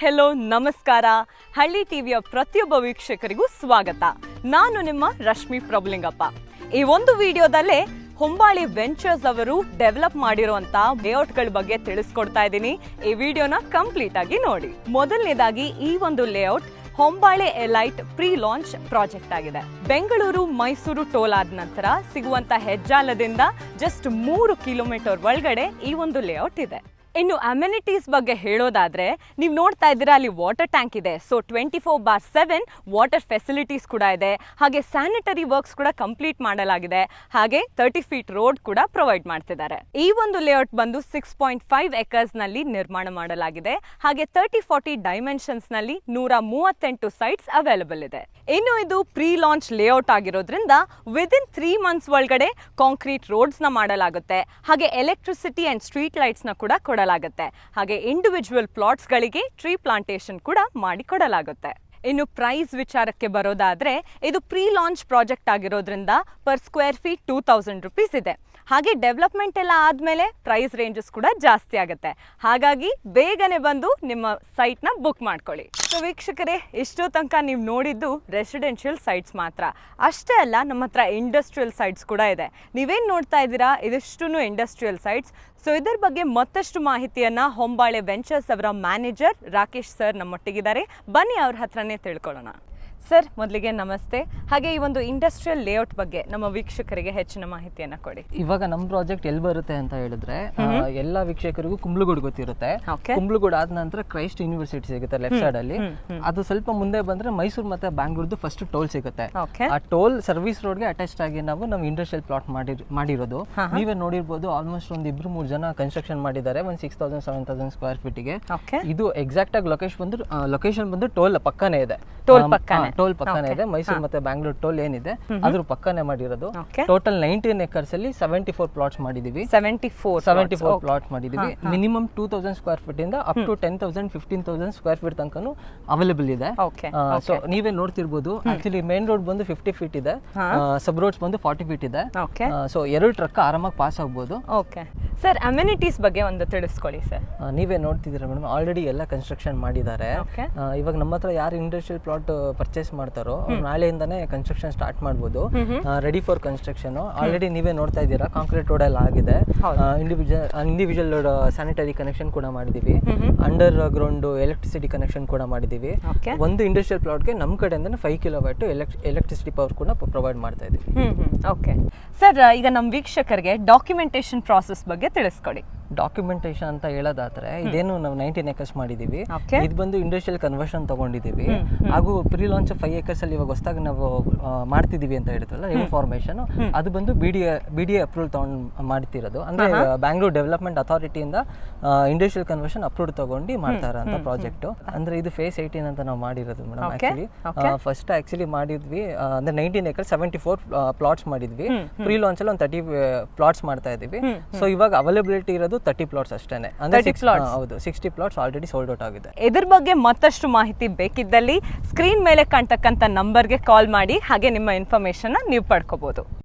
Hello, ನಮಸ್ಕಾರ. ಹಳ್ಳಿ ಟಿವಿಯ ಪ್ರತಿಯೊಬ್ಬ ವೀಕ್ಷಕರಿಗೂ ಸ್ವಾಗತ. ನಾನು ನಿಮ್ಮ ರಶ್ಮಿ ಪ್ರಭುಲಿಂಗಪ್ಪ. ಈ ಒಂದು ವಿಡಿಯೋದಲ್ಲೇ ಹೊಂಬಾಳಿ ವೆಂಚರ್ಸ್ ಅವರು ಡೆವಲಪ್ ಮಾಡಿರುವಂತ ಲೇಔಟ್ಗಳ ಬಗ್ಗೆ ತಿಳಿಸ್ಕೊಡ್ತಾ ಇದ್ದೀನಿ. ಈ ವಿಡಿಯೋನ ಕಂಪ್ಲೀಟ್ ಆಗಿ ನೋಡಿ. ಮೊದಲನೇದಾಗಿ ಈ ಒಂದು layout Hombale elite pre launch project ಆಗಿದೆ. ಬೆಂಗಳೂರು ಮೈಸೂರು ಟೋಲ್ ಆದ ನಂತರ ಸಿಗುವಂತ ಹೆಜ್ಜಾಲದಿಂದ ಜಸ್ಟ್ ಮೂರು ಕಿಲೋಮೀಟರ್ ಒಳಗಡೆ ಈ ಒಂದು ಲೇಔಟ್ ಇದೆ. ಇನ್ನು ಅಮ್ಯುನಿಟೀಸ್ ಬಗ್ಗೆ ಹೇಳೋದಾದ್ರೆ, ನೀವು ನೋಡ್ತಾ ಇದ್ದೀರಾ ಅಲ್ಲಿ ವಾಟರ್ ಟ್ಯಾಂಕ್ ಇದೆ. So twenty four by seven water facilities ಕೂಡ ಇದೆ. ಹಾಗೆ ಸ್ಯಾನಿಟರಿ ವರ್ಕ್ಸ್ ಕೂಡ ಕಂಪ್ಲೀಟ್ ಮಾಡಲಾಗಿದೆ. ಹಾಗೆ ತರ್ಟಿ ಫೀಟ್ ರೋಡ್ ಕೂಡ ಪ್ರೊವೈಡ್ ಮಾಡ್ತಿದ್ದಾರೆ. ಈ ಒಂದು ಲೇಔಟ್ ಬಂದು ಸಿಕ್ಸ್ ಪಾಯಿಂಟ್ ಫೈವ್ ಎಕರ್ಸ್ನಲ್ಲಿ ನಿರ್ಮಾಣ ಮಾಡಲಾಗಿದೆ. ಹಾಗೆ ತರ್ಟಿ ಫಾರ್ಟಿ ಡೈಮೆನ್ಷನ್ಸ್ನಲ್ಲಿ ನೂರ ಮೂವತ್ತೆಂಟು ಸೈಟ್ಸ್ ಅವೈಲಬಲ್ ಇದೆ. ಇನ್ನು ಇದು ಪ್ರೀ ಲಾಂಚ್ ಲೇಔಟ್ ಆಗಿರೋದ್ರಿಂದ ವಿದಿನ್ ತ್ರೀ ಮಂತ್ಸ್ ಒಳಗಡೆ ಕಾಂಕ್ರೀಟ್ ರೋಡ್ಸ್ನ ಮಾಡಲಾಗುತ್ತೆ. ಹಾಗೆ ಎಲೆಕ್ಟ್ರಿಸಿಟಿ ಅಂಡ್ ಸ್ಟ್ರೀಟ್ ಲೈಟ್ಸ್ನ ಕೂಡ ಕೊಡಲಾಗುತ್ತೆ. ಹಾಗೆ ಇಂಡಿವಿಜುವಲ್ ಪ್ಲಾಟ್ಸ್ ಗಳಿಗೆ ಟ್ರೀ ಪ್ಲಾಂಟೇಶನ್ ಕೂಡ ಮಾಡಿಕೊಡಲಾಗುತ್ತೆ. ಇನ್ನು ಪ್ರೈಸ್ ವಿಚಾರಕ್ಕೆ ಬರೋದಾದ್ರೆ, ಇದು ಪ್ರೀ ಲಾಂಚ್ ಪ್ರಾಜೆಕ್ಟ್ ಆಗಿರೋದ್ರಿಂದ per square feet two thousand rupees ಇದೆ. ಹಾಗೆ ಡೆವಲಪ್ಮೆಂಟ್ ಎಲ್ಲ ಆದಮೇಲೆ ಪ್ರೈಸ್ ರೇಂಜಸ್ ಕೂಡ ಜಾಸ್ತಿ ಆಗುತ್ತೆ. ಹಾಗಾಗಿ ಬೇಗನೆ ಬಂದು ನಿಮ್ಮ ಸೈಟ್ನ ಬುಕ್ ಮಾಡ್ಕೊಳ್ಳಿ. ಸೊ ವೀಕ್ಷಕರೇ, ಇಷ್ಟೋ ತನಕ ನೀವು ನೋಡಿದ್ದು ರೆಸಿಡೆನ್ಷಿಯಲ್ ಸೈಟ್ಸ್ ಮಾತ್ರ. ಅಷ್ಟೇ ಅಲ್ಲ, ನಮ್ಮ ಹತ್ರ ಇಂಡಸ್ಟ್ರಿಯಲ್ ಸೈಟ್ಸ್ ಕೂಡ ಇದೆ. ನೀವೇನು ನೋಡ್ತಾ ಇದ್ದೀರಾ? ಇದಿಷ್ಟು ಇಂಡಸ್ಟ್ರಿಯಲ್ ಸೈಟ್ಸ್ ಸೊ ಇದರ ಬಗ್ಗೆ ಮತ್ತಷ್ಟು ಮಾಹಿತಿಯನ್ನ ಹೊಂಬಾಳೆ ವೆಂಚರ್ಸ್ ಅವರ ಮ್ಯಾನೇಜರ್ ರಾಕೇಶ್ ಸರ್ ನಮ್ಮೊಟ್ಟಿಗಿದ್ದಾರೆ. ಬನ್ನಿ ಅವ್ರ ಹತ್ರನೇ ತಿಳ್ಕೊಳ್ಳೋಣ. ಸರ್ ಮೊದಲಿಗೆ ನಮಸ್ತೆ. ಹಾಗೆ ಈ ಒಂದು ಇಂಡಸ್ಟ್ರಿಯಲ್ ಲೇಔಟ್ ಬಗ್ಗೆ ನಮ್ಮ ವೀಕ್ಷಕರಿಗೆ ಹೆಚ್ಚಿನ ಮಾಹಿತಿಯನ್ನ ಕೊಡಿ. ಇವಾಗ ನಮ್ಮ ಪ್ರಾಜೆಕ್ಟ್ ಎಲ್ಲಿ ಬರುತ್ತೆ ಅಂತ ಹೇಳಿದ್ರೆ ಎಲ್ಲ ವೀಕ್ಷಕರಿಗೂ ಕುಂಬ್ಳುಗೂಡ್ ಗೊತ್ತಿರುತ್ತೆ. ಕುಂಬ್ಳುಗೂಡ್ ಆದ ನಂತರ ಕ್ರೈಸ್ಟ್ ಯೂನಿವರ್ಸಿಟಿ ಸಿಗುತ್ತೆ ಲೆಫ್ಟ್ ಸೈಡ್ ಅಲ್ಲಿ. ಅದು ಸ್ವಲ್ಪ ಮುಂದೆ ಬಂದ್ರೆ ಮೈಸೂರು ಮತ್ತೆ ಬ್ಯಾಂಗ್ಳೂರ್ದು ಫಸ್ಟ್ ಟೋಲ್ ಸಿಗುತ್ತೆ. ಆ ಟೋಲ್ ಸರ್ವಿಸ್ ರೋಡ್ಗೆ ಅಟ್ಯಾಚ್ ಆಗಿ ನಾವು ನಮ್ಮ ಇಂಡಸ್ಟ್ರಿಯಲ್ ಪ್ಲಾಟ್ ಮಾಡಿ ಮಾಡಿರೋದು. ನೀವೇ ನೋಡಿರ್ಬೋದು ಆಲ್ಮೋಸ್ಟ್ ಒಂದು ಇಬ್ರು ಮೂರು ಜನ ಕನ್ಸ್ಟ್ರಕ್ಷನ್ ಮಾಡಿದ್ದಾರೆ. ಒಂದು six thousand seven thousand square ಫೀಟಿಗೆ ಇದು ಎಕ್ಸಾಕ್ಟ್ ಆಗಿ ಲೊಕೇಶನ್ ಬಂದು ಲೊಕೇಶನ್ ಬಂದು ಟೋಲ್ ಪಕ್ಕನೇ ಇದೆ. Toll ಪಕ್ಕನೇ. ಟೋಲ್ ಪಕ್ಕನೇ ಇದೆ. ಮೈಸೂರು ಮತ್ತೆ ಬ್ಯಾಂಗ್ಳೂರ್ ಟೋಲ್ ಏನಿದೆ ಅದ್ರ ಪಕ್ಕನೇ ಮಾಡಿರೋದು. ಟೋಟಲ್ ನೈನ್ಟೀನ್ ಎಕರ್ಸ್ ಅಲ್ಲಿ ಸೆವೆಂಟಿ ಫೋರ್ ಪ್ಲಾಟ್ಸ್ ಮಾಡಿದೀವಿ. Seventy four seventy four plot ಮಾಡಿದೀವಿ. Minimum two thousand square feet ಇಂದ up to ten thousand fifteen thousand square feet ತನಕನು available ಇದೆ. ಓಕೆ ಸೊ ನೀವೇ ನೋಡ್ತಿರ್ಬೋದು. ಆಕ್ಚುಲಿ ಮೇನ್ ರೋಡ್ ಬಂದು ಫಿಫ್ಟಿ ಫೀಟ್ ಇದೆ. Sub roads ಬಂದು forty feet ಇದೆ. ಸೊ ಎರಡು ಟ್ರಕ್ ಆರಾಮಾಗಿ ಪಾಸ್ ಆಗ್ಬೋದು. ಓಕೆ ಸರ್ ಅಮ್ಯುನಿಟೀಸ್ ಬಗ್ಗೆ ಒಂದು ತಿಳಿಸ್ಕೊಳ್ಳಿ ಸರ್ ನೀವೇ ನೋಡ್ತಿದ್ದೀರಾ ಮೇಡಮ್ ಆಲ್ರೆಡಿ ಎಲ್ಲ ಕನ್ಸ್ಟ್ರಕ್ಷನ್ ಮಾಡಿದ್ದಾರೆ. ಇವಾಗ ನಮ್ಮ ಹತ್ರ ಯಾರು ಇಂಡಸ್ಟ್ರಿಯಲ್ ಪ್ಲಾಟ್ ಪರ್ಚೇಸ್ ಮಾಡ್ತಾರೋ ನಾಳೆಯಿಂದನೇ ಕನ್ಸ್ಟ್ರಕ್ಷನ್ ಸ್ಟಾರ್ಟ್ ಮಾಡ್ಬೋದು. ರೆಡಿ ಫಾರ್ ಕನ್ಸ್ಟ್ರಕ್ಷನ್ ಆಲ್ರೆಡಿ ನೀವೇ ನೋಡ್ತಾ ಇದ್ದೀರಾ ಕಾಂಕ್ರೀಟ್ ರೋಡ್ ಎಲ್ಲ ಆಗಿದೆ. ಇಂಡಿವಿಜುವಲ್ ಇಂಡಿವಿಜುವಲ್ ಸ್ಯಾನಿಟರಿ ಕನೆಕ್ಷನ್ ಕೂಡ ಮಾಡಿದೀವಿ ಅಂಡರ್ ಗ್ರೌಂಡ್ ಎಲೆಕ್ಟ್ರಿಸಿಟಿ ಕನೆಕ್ಷನ್ ಕೂಡ ಮಾಡಿದೀವಿ ಓಕೆ ಒಂದು ಇಂಡಸ್ಟ್ರಿಯಲ್ ಪ್ಲಾಟ್ಗೆ ನಮ್ಮ ಕಡೆಯಿಂದನೇ five kilo watt electricity power ಕೂಡ ಪ್ರೊವೈಡ್ ಮಾಡ್ತಾ ಇದ್ದೀವಿ ಓಕೆ ಸರ್ ಈಗ ನಮ್ಮ ವೀಕ್ಷಕರಿಗೆ ಡಾಕ್ಯುಮೆಂಟೇಶನ್ ಪ್ರಾಸೆಸ್ ಬಗ್ಗೆ ತಿಳಿಸ್ಕೊಡಿ. ಡಾಕ್ಯುಮೆಂಟೇಶನ್ ಅಂತ ಹೇಳೋದಾದ್ರೆ ಇದೇನು ನಾವು ನೈನ್ಟೀನ್ ಏಕರ್ಸ್ ಮಾಡಿದೀವಿ. ಇದು ಬಂದು ಇಂಡಸ್ಟ್ರಿಯಲ್ ಕನ್ವರ್ಷನ್ ತಗೊಂಡಿದ್ದೀವಿ ಹಾಗೂ ಪ್ರೀ ಲಾಂಚ್ ಫೈವ್ ಏಕರ್ಸ್ ಅಲ್ಲಿ ಇವಾಗ ಹೊಸದಾಗಿ ನಾವು ಮಾಡ್ತಿದೀವಿ ಅಂತ ಹೇಳಿದ್ವಲ್ಲ ಇನ್ಫಾರ್ಮೇಶನ್ ಅದು ಬಂದು B D B D approval ತಗೊಂಡು ಮಾಡ್ತಿರೋದು. ಅಂದ್ರೆ ಬ್ಯಾಂಗ್ಳೂರ್ ಡೆವಲಪ್ಮೆಂಟ್ ಅಥಾರಿಟಿಯಿಂದ ಇಂಡಸ್ಟ್ರಿಯಲ್ ಕನ್ವರ್ಷನ್ ಅಪ್ರೂವ್ ತಗೊಂಡು ಮಾಡ್ತಾ ಅಂತ ಪ್ರಾಜೆಕ್ಟ್ ಅಂದ್ರೆ ಇದು ಫೇಸ್ ಏಯ್ಟೀನ್ ಅಂತ ನಾವು ಮಾಡಿರೋದು ಮೇಡಮ್ ಆಕ್ಚುಲಿ ಫಸ್ಟ್ ಆಕ್ಚುಲಿ ಮಾಡಿದ್ವಿ ಅಂದ್ರೆ nineteen acre seventy four plots ಮಾಡಿದ್ವಿ. ಪ್ರೀ ಲಾಂಚ್ ಅಲ್ಲಿ ಒಂದು ತರ್ಟಿ ಪ್ಲಾಟ್ಸ್ ಮಾಡ್ತಾ ಇದೀವಿ. ಸೊ ಇವಾಗ ಅವೈಲಬಿಲಿಟಿ ಇರೋದು ತರ್ಟಿ ಪ್ಲಾಟ್ಸ್ ಅಷ್ಟೇ ಅಂದ್ರೆ 30 six- plots. ಹೌದು. Sixty plots already sold out ಆಗಿದೆ. ಇದ್ರ ಬಗ್ಗೆ ಮತ್ತಷ್ಟು ಮಾಹಿತಿ ಬೇಕಿದ್ದಲ್ಲಿ ಸ್ಕ್ರೀನ್ ಮೇಲೆ ಕಾಣ್ತಕ್ಕಂಥ ನಂಬರ್ಗೆ ಕಾಲ್ ಮಾಡಿ ಹಾಗೆ ನಿಮ್ಮ ಇನ್ಫಾರ್ಮೇಶನ್ ನೀವು ಪಡ್ಕೋಬಹುದು